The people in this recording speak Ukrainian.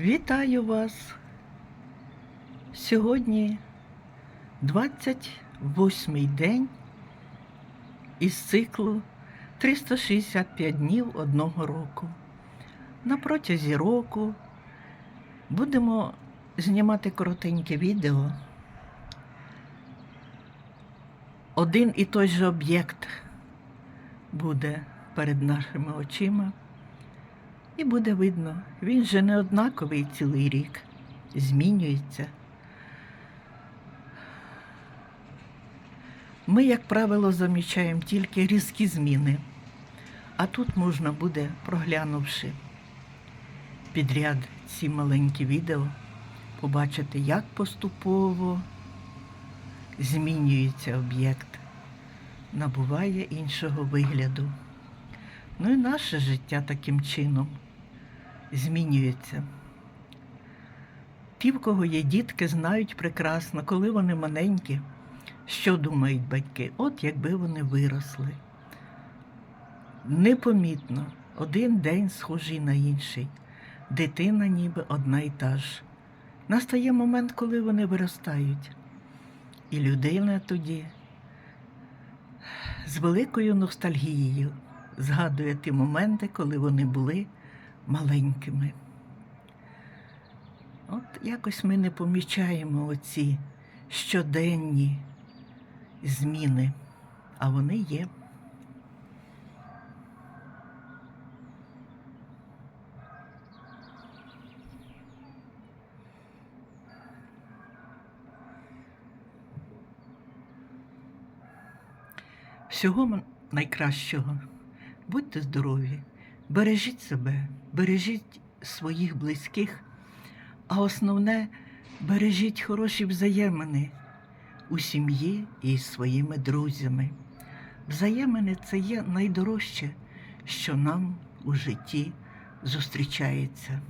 Вітаю вас! Сьогодні 28-й день із циклу 365 днів одного року. На протязі року будемо знімати коротеньке відео. Один і той же об'єкт буде перед нашими очима. І буде видно, він же не однаковий цілий рік, змінюється. Ми, як правило, замічаємо тільки різкі зміни, а тут можна буде, проглянувши підряд ці маленькі відео, побачити, як поступово змінюється об'єкт, набуває іншого вигляду. Ну і наше життя таким чином змінюється. Ті, в кого є дітки, знають прекрасно, коли вони маленькі, що думають батьки, от якби вони виросли. Непомітно, один день схожий на інший, дитина ніби одна й та ж. Настає момент, коли вони виростають. І людина тоді з великою ностальгією згадує ті моменти, коли вони були маленькими. От якось ми не помічаємо оці щоденні зміни, а вони є. Всього найкращого. Будьте здорові, бережіть себе, бережіть своїх близьких, а основне бережіть хороші взаємини у сім'ї і своїми друзями. Взаємини це є найдорожче, що нам у житті зустрічається.